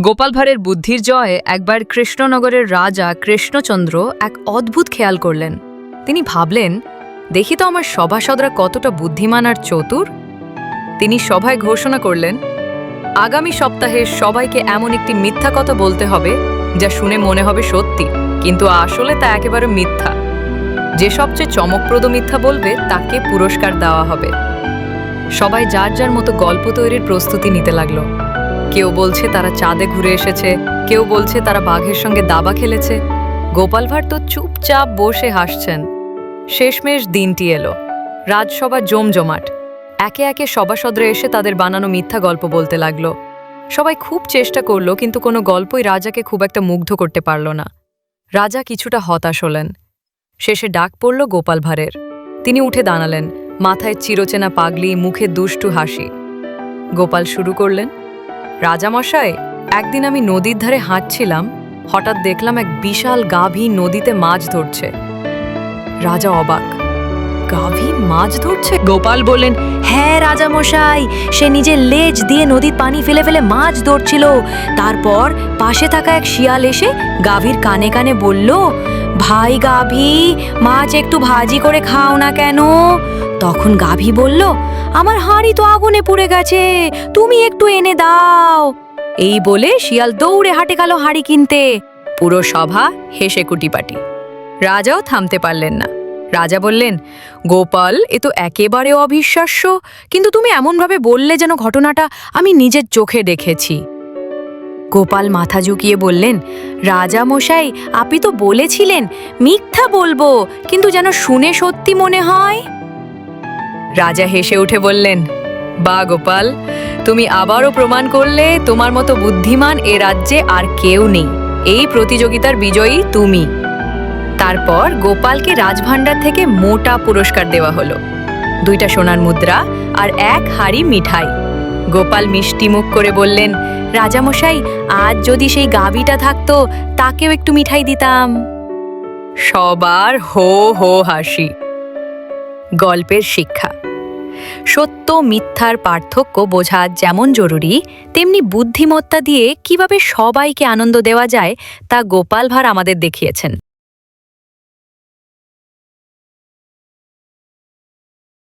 গোপাল ভাঁড়ের বুদ্ধির জয়ে একবার কৃষ্ণনগরের রাজা কৃষ্ণচন্দ্র এক অদ্ভুত খেয়াল করলেন। তিনি ভাবলেন, দেখি তো আমার সভাসদরা কতটা বুদ্ধিমান আর চতুর। তিনি সভায় ঘোষণা করলেন, আগামী সপ্তাহে সবাইকে এমন একটি মিথ্যা কথা বলতে হবে, যা শুনে মনে হবে সত্যি, কিন্তু আসলে তা একেবারে মিথ্যা। যে সবচেয়ে চমকপ্রদ মিথ্যা বলবে, তাকে পুরস্কার দেওয়া হবে। সবাই যার যার মতো গল্প তৈরির প্রস্তুতি নিতে লাগল। কেউ বলছে তারা চাঁদে ঘুরে এসেছে, কেউ বলছে তারা বাঘের সঙ্গে দাবা খেলেছে। গোপাল ভাঁড় তো চুপচাপ বসে হাসছেন। শেষমেশ দিনটি এলো। রাজসভা জমজমাট। একে একে সভাসদরা এসে তাদের বানানো মিথ্যা গল্প বলতে লাগল। সবাই খুব চেষ্টা করল, কিন্তু কোনো গল্পই রাজাকে খুব একটা মুগ্ধ করতে পারল না। রাজা কিছুটা হতাশ হলেন। শেষে ডাক পড়ল গোপাল ভাঁড়ের। তিনি উঠে দাঁড়ালেন। মাথায় চিরচেনা পাগলি, মুখে দুষ্টু হাসি। গোপাল শুরু করলেন। রাজামশাই, একদিন আমি নদীর ধারে হাঁটছিলাম, হঠাৎ দেখলাম এক বিশাল গাভী নদীতে মাছ ধরছে। রাজা অবাক। গাভী মাছ ধরছে? গোপাল বললেন হ্যাঁ রাজামশাই, সে নিজের লেজ দিয়ে নদীর পানি ফেলে ফেলে মাছ ধরছিল। তারপর পাশে থাকা এক শিয়াল এসে গাভীর কানে কানে বলল ভাই গাভী মাছ একটু ভাজি করে খাও না কেন? তখন গাভী বলল, আমার হাঁড়ি তো আগুনে পুড়ে গেছে, তুমি একটু এনে দাও। এই বলে শিয়াল দৌড়ে হাটে গেল হাঁড়ি কিনতে। পুরো সভা হেসে কুটিপাটি। রাজাও থামতে পারলেন না। রাজা বললেন, গোপাল, এ তো একেবারে অবিশ্বাস্য, কিন্তু তুমি এমনভাবে বললে যেন ঘটনাটা আমি নিজের চোখে দেখেছি। গোপাল মাথা ঝুঁকিয়ে বললেন রাজা মশাই আপনি তো বলেছিলেন, মিথ্যা বলব, কিন্তু যেন শুনে সত্যি মনে হয়? রাজা হেসে উঠে বললেন, বা গোপাল, তুমি আবারও প্রমাণ করলে তোমার মতো বুদ্ধিমান এ রাজ্যে আর কেউ নেই, এই প্রতিযোগিতার বিজয়ী তুমি। তারপর গোপালকে রাজভাণ্ডার থেকে মোটা পুরস্কার দেওয়া হলো, দুইটা সোনার মুদ্রা আর এক হাড়ি মিঠাই। গোপাল মিষ্টি মুখ করে বললেন, রাজামশাই, আজ যদি সেই গাবিটা থাকতো, তাকেও একটু মিঠাই দিতাম। সবার হো হো হাসি। গল্পের শিক্ষা। সত্য, মিথ্যার পার্থক্য বোঝা যেমন জরুরি, তেমনি বুদ্ধিমত্তা দিয়ে কীভাবে সবাইকে আনন্দ দেওয়া যায়, তা গোপাল ভাঁড় আমাদের দেখিয়েছেন।